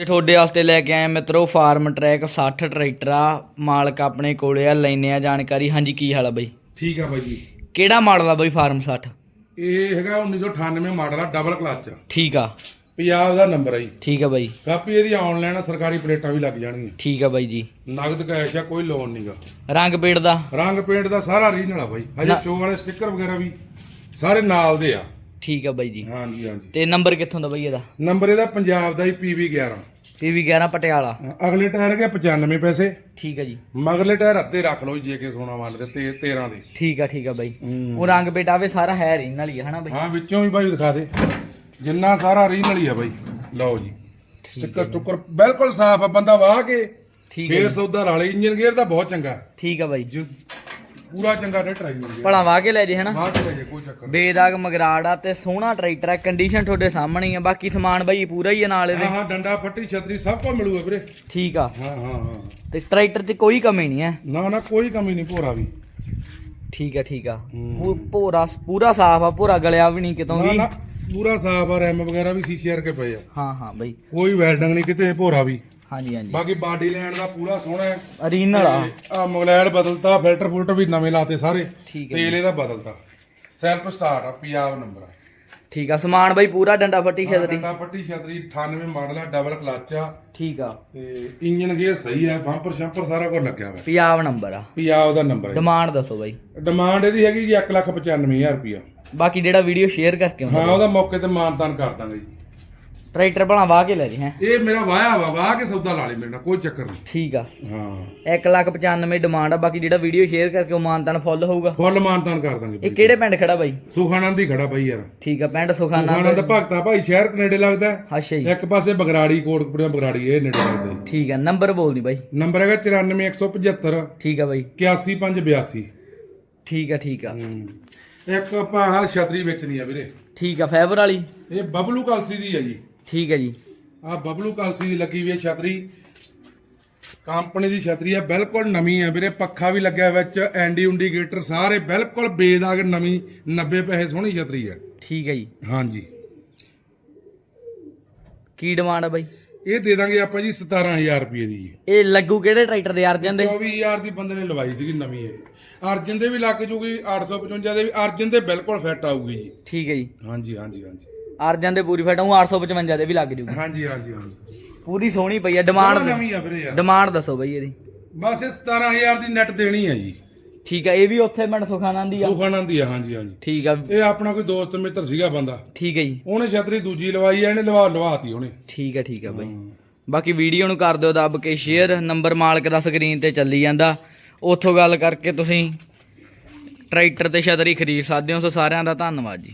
ਤੇ ਤੁਹਾਡੇ ਵਾਸਤੇ ਲੈ ਕੇ ਆਏ ਮਿੱਤਰੋ ਫਾਰਮ ਟਰੈਕ 60 ਟਰੈਕਟਰ ਆ। ਮਾਲਕ ਆਪਣੇ ਕੋਲੇ ਆ ਲੈਨੇ ਆ ਜਾਣਕਾਰੀ। ਹਾਂਜੀ ਕੀ ਹਾਲ ਆ ਬਈ? ਠੀਕ ਆ ਬਾਈ ਜੀ। ਕਿਹੜਾ ਮਾਡਲ ਆ ਬਈ ਫਾਰਮ 60 ਇਹ ਹੈਗਾ 1998 ਮਾਡਲ ਆ ਡਬਲ ਕਲਚ ਠੀਕ ਆ। ਪੰਜਾਬ ਦਾ ਨੰਬਰ ਆ ਜੀ। ਠੀਕ ਆ ਬਾਈ। ਕਾਪੀ ਇਹਦੀ ਆਨਲਾਈਨ ਸਰਕਾਰੀ ਪਲੇਟਾਂ ਵੀ ਲੱਗ ਜਾਣਗੀਆਂ। ਠੀਕ ਆ ਬਾਈ ਜੀ। ਨਗਦ ਕੈਸ਼ ਆ ਕੋਈ ਲੋਨ ਨਹੀਂਗਾ ਰੰਗ ਪੇੜ ਦਾ? ਰੰਗ ਪੇਂਟ ਦਾ ਸਾਰਾ ਰੀਜਨਲ ਆ ਬਾਈ। ਹਜੇ ਸ਼ੋਅ ਵਾਲੇ ਸਟicker ਵਗੈਰਾ ਵੀ ਸਾਰੇ ਨਾਲ ਦੇ ਆ। ਠੀਕ ਆ ਬਾਈ ਜੀ। ਹਾਂਜੀ ਹਾਂਜੀ। ਤੇ ਨੰਬਰ ਕਿੱਥੋਂ ਦਾ ਬਈ ਇਹਦਾ? ਨੰਬਰ ਇਹਦਾ ਪੰਜਾਬ ਦਾ ਹੀ PV 11 ਪੀਵੀ 11 ਪਟਿਆਲਾ। ਅਗਲੇ ਟਾਇਰ ਹੈਗੇ 95 ਪੈਸੇ। ਠੀਕ ਆ ਜੀ। ਮਗਲੇ ਟਾਇਰ ਅੱਧੇ ਰੱਖ ਲਓ ਜੀ, ਕੇ ਸੋਨਾ ਮੰਨ ਦੇ ਤੇ 13 ਦੇ। ਠੀਕ ਆ ਠੀਕ ਆ ਬਾਈ। ਹੂੰ। ਉਹ ਰੰਗ ਪੇਟ ਆਵੇ ਸਾਰਾ ਹੈ ਰੀਨ ਨਾਲ ਹੀ ਹਨਾ ਬਾਈ? ਹਾਂ ਵਿੱਚੋਂ ਵੀ ਬਾਈ ਦਿਖਾ ਦੇ। ਜਿੰਨਾ ਸਾਰਾ ਰੀਜਨਲ ਹੀ ਆ ਬਾਈ। ਲਓ ਜੀ। ਸਟicker ਚੁੱਕਰ ਬਿਲਕੁਲ ਸਾਫ਼ ਆ ਬੰਦਾ ਵਾਹ ਕੇ ਠੀਕ ਆ ਫੇਰ। ਸੌਦਾ ਰਾਲੇ ਇੰਜਨ ਗੇਅਰ ਦਾ ਬਹੁਤ ਚੰਗਾ। ਠੀਕ ਆ ਬਾਈ। ਪੂਰਾ ਚੰਗਾ ਟਰੈਕਟਰ ਆ ਇੰਜਨ ਗੇਅਰ ਭਲਾ ਵਾਹ ਕੇ ਲੈ ਜੇ ਹਨਾ? ਬਾਅਦ ਚ ਲੈ ਜੇ ਕੋਈ ਚੱਕਰ ਨਹੀਂ। ਬੇਦਾਗ ਮਗਰਾੜ ਆ ਤੇ ਸੋਹਣਾ ਟਰੈਕਟਰ ਆ ਕੰਡੀਸ਼ਨ ਤੁਹਾਡੇ ਸਾਹਮਣੇ ਹੀ ਆ ਬਾਕੀ ਸਮਾਨ ਬਾਈ ਪੂਰਾ ਹੀ ਆ ਨਾਲ ਇਹਦੇ। ਹਾਂ ਹਾਂ ਡੰਡਾ ਫੱਟੀ ਛਤਰੀ ਸਭ ਕੁਝ ਮਿਲੂਗਾ ਵੀਰੇ। ਠੀਕ ਆ। ਹਾਂ ਹਾਂ ਹਾਂ। ਤੇ ਟਰੈਕਟਰ 'ਚ ਕੋਈ ਕਮੀ ਨਹੀਂ ਹੈ। ਨਾ ਨਾ ਕੋਈ ਕਮੀ ਨਹੀਂ ਭੋਰਾ ਵੀ। ਠੀਕ ਆ ਠੀਕ ਆ। ਹੂੰ। ਪੂ- ਭੋਰਾ ਪੂਰਾ ਸਾਫ਼ ਆ ਭੋਰਾ ਗਲਿਆ ਵੀ ਨਹੀਂ ਕਿਤੋਂ ਨਾ ਵੀ। ਨਾ ਪੂਰਾ ਸਾਫ਼ ਆ ਰੈਮ ਵਗੈਰਾ ਵੀ ਸੀਸੀ ਵਰਗੇ ਪਏ ਆ। ਹਾਂ ਹਾਂ ਬਾਈ। ਕੋਈ ਵੈਲਡਿੰਗ ਨਹੀਂ ਕਿਤੇ ਭੋਰਾ ਵੀ। ਹਾਂਜੀ ਹਾਂਜੀ। ਬਾਕੀ ਬਾਡੀ ਲੈਣ ਦਾ ਪੂਰਾ ਸੋਹਣਾ ਹੈ। ਓਰੀਜਨਲ ਆ। ਆ ਮਗਲੈਡ ਬਦਲਤਾ ਫਿਲਟਰ ਫੁਲਟਰ ਵੀ ਨਵੇਂ ਲਾਤੇ ਸਾਰੇ। ਠੀਕ ਹੈ ਤੇਲ ਇਹਦਾ ਬਦਲਤਾ। ਸੈਲਫ ਸਟਾਰਟ ਆ ਪੰਜਾਬ ਨੰਬਰ ਆ। ਠੀਕ ਆ ਸਮਾਨ ਬਾਈ ਪੂਰਾ ਡੰਡਾ ਫੱਟੀ ਛਤਰੀ। ਡੰਡਾ ਪੱਟੀ ਛਤਰੀ 98 ਮਾਡਲ ਆ ਡਬਲ ਕਲਚ ਆ। ਠੀਕ ਆ। ਤੇ ਇੰਜਨ ਗੇਅਰ ਸਹੀ ਆ ਬੰਪਰ ਸ਼ੰਪਰ ਸਾਰਾ ਕੁਝ ਲੱਗਿਆ ਹੋਇਆ। ਪੰਜਾਬ ਨੰਬਰ ਆ। ਪੰਜਾਬ ਦਾ ਨੰਬਰ ਹੈ ਡਿਮਾਂਡ ਦੱਸੋ ਬਾਈ। ਡਿਮਾਂਡ ਇਹਦੀ ਹੈਗੀ ਜੀ 195000 ਰੁਪਿਆ ਬਾਕੀ ਜਿਹੜਾ ਵੀਡੀਓ ਸ਼ੇਅਰ ਕਰਕੇ ਹਾਂ ਉਹਦਾ ਮੌਕੇ ਤੇ ਮਾਨਤਾਨ ਕਰ ਦਾਂਗੇ ਜੀ। ਟਰੈਕਟਰ ਭਲਾ ਵਾਹ ਕੇ ਲੈ ਜੀ ਹੈ? ਇਹ ਮੇਰਾ ਵਾਇਆ ਵਾ ਵਾਹ ਕੇ ਸੌਦਾ ਲਾ ਲਈ ਮੇਰੇ ਨਾਲ ਕੋਈ ਚੱਕਰ ਨਹੀਂ। ਠੀਕ ਆ। ਹਾਂ। 195 ਡਿਮਾਂਡ ਆ ਬਾਕੀ ਜਿਹੜਾ ਵੀਡੀਓ ਸ਼ੇਅਰ ਕਰਕੇ ਉਹ ਮਾਨਤਾਨ ਫੁੱਲ ਹੋਊਗਾ। ਫੁੱਲ ਮਾਨਤਾਨ ਕਰ ਦਾਂਗੇ ਇਹ। ਕਿਹੜੇ ਪਿੰਡ ਖੜਾ ਬਾਈ? ਸੁਖਾਨੰਦ ਹੀ ਖੜਾ ਬਾਈ ਯਾਰ। ਠੀਕ ਆ ਪਿੰਡ ਸੁਖਾਨਾ ਸੁਖਾਨੰਦ ਭਗਤਾ ਭਾਈ ਸ਼ਹਿਰ ਕਨੇਡੇ ਲੱਗਦਾ ਹੈ। ਅੱਛਾ ਜੀ। ਇੱਕ ਪਾਸੇ ਬਗਰਾੜੀ ਕੋਟਕਪੁਰਿਆ ਬਗਰਾੜੀ ਇਹ ਨੇੜੇ ਲੱਗਦਾ ਜੀ ਠੀਕ ਆ ਨੰਬਰ ਬੋਲ ਦੀ ਬਾਈ। ਨੰਬਰ ਹੈਗਾ 94175 ਠੀਕ ਆ ਬਾਈ। 81582 ਠੀਕ ਆ ਠੀਕ ਆ। ਇੱਕ ਆਪਾਂ ਆਹ ਛਤਰੀ ਵੇਚਣੀ ਆ ਵੀਰੇ। ਠੀਕ ਆ ਫਾਈਬਰ ਵਾਲੀ। ਇਹ ਬਬਲੂ ਕਲਸੀ ਦੀ ਹੈ ਜੀ। ਠੀਕ ਹੈ ਜੀ। ਆ ਬਬਲੂ ਕਲਸੀ ਦੀ ਲੱਗੀ ਵੀ ਹੈ ਛਤਰੀ। ਕੰਪਨੀ ਦੀ ਛਤਰੀ ਹੈ ਬਿਲਕੁਲ ਨਵੀਂ ਹੈ ਵੀਰੇ ਪੱਖਾ ਵੀ ਲੱਗਿਆ ਵਿੱਚ ਐਂਡੀ ਇੰਡੀਕੇਟਰ ਸਾਰੇ ਬਿਲਕੁਲ ਬੇਦਾਗ ਨਵੀਂ 90 ਪੈਸੇ ਸੋਹਣੀ ਛਤਰੀ ਹੈ। ਠੀਕ ਹੈ ਜੀ। ਹਾਂਜੀ। ਕੀ ਡਿਮਾਂਡ ਆ ਬਾਈ? ਇਹ ਦੇ ਦਾਂਗੇ ਆਪਾਂ ਜੀ 17000 ਰੁਪਏ ਦੀ ਜੀ। ਇਹ ਲੱਗੂ ਕਿਹੜੇ ਟਰੈਕਟਰ ਦੇ ਅਰਜਨ ਦੇ? 24000 ਦੀ ਬੰਦੇ ਨੇ ਲਵਾਈ ਸੀਗੀ ਨਵੀਂ ਇਹ। ਅਰਜਨ ਦੇ ਵੀ ਲੱਗ ਜੂਗੀ 855 ਦੇ ਵੀ ਅਰਜਨ ਦੇ ਬਿਲਕੁਲ ਫਿੱਟ ਆਊਗੀ ਜੀ। ਠੀਕ ਹੈ ਜੀ। ਹਾਂਜੀ ਹਾਂਜੀ ਹਾਂਜੀ। ਅਰਜਨ ਦੇ ਪੂਰੀ ਫਿੱਟ ਉਹ 855 ਦੇ ਵੀ ਲੱਗ ਜੂਗੀ। ਹਾਂਜੀ ਹਾਂਜੀ ਹਾਂਜੀ। ਪੂਰੀ ਸੋਹਣੀ ਪਈ ਆ ਡਿਮਾਂਡ ਨਵੀਂ ਆ ਵੀਰੇ ਯਾਰ। ਡਿਮਾਂਡ ਦੱਸੋ ਬਾਈ ਇਹਦੀ। ਬਸ ਇਹ 17000 ਦੀ ਨੈਟ ਦੇਣੀ ਹੈ ਜੀ। ਠੀਕ ਆ ਇਹ ਵੀ ਉੱਥੇ ਪਿੰਡ ਸੁਖਾਨੰਦ ਦੀ ਆ। ਸੁਖਾਨੰਦ ਦੀ ਆ ਹਾਂਜੀ ਹਾਂਜੀ। ਠੀਕ ਆ। ਇਹ ਆਪਣਾ ਕੋਈ ਦੋਸਤ ਮਿੱਤਰ ਸੀਗਾ ਬੰਦਾ। ਠੀਕ ਹੈ ਜੀ। ਉਹਨੇ ਛਤਰੀ ਦੂਜੀ ਲਵਾਈ ਆ ਇਹਨੇ ਲਵਾ ਲਵਾਤੀ ਉਹਨੇ। ਠੀਕ ਆ ਠੀਕ ਆ ਬਾਈ। ਬਾਕੀ ਵੀਡੀਓ ਨੂੰ ਕਰ ਦਿਓ ਦੱਬ ਕੇ ਸ਼ੇਅਰ ਨੰਬਰ ਮਾਲਕ ਦਾ ਸਕਰੀਨ ਤੇ ਚੱਲੀ ਜਾਂਦਾ। ਉੱਥੋਂ ਗੱਲ ਕਰਕੇ ਤੁਸੀਂ ਟਰੈਕਟਰ ਤੇ ਛਤਰੀ ਖਰੀਦ ਸਕਦੇ ਹੋ ਸੋ ਸਾਰਿਆਂ ਦਾ ਧੰਨਵਾਦ ਜੀ।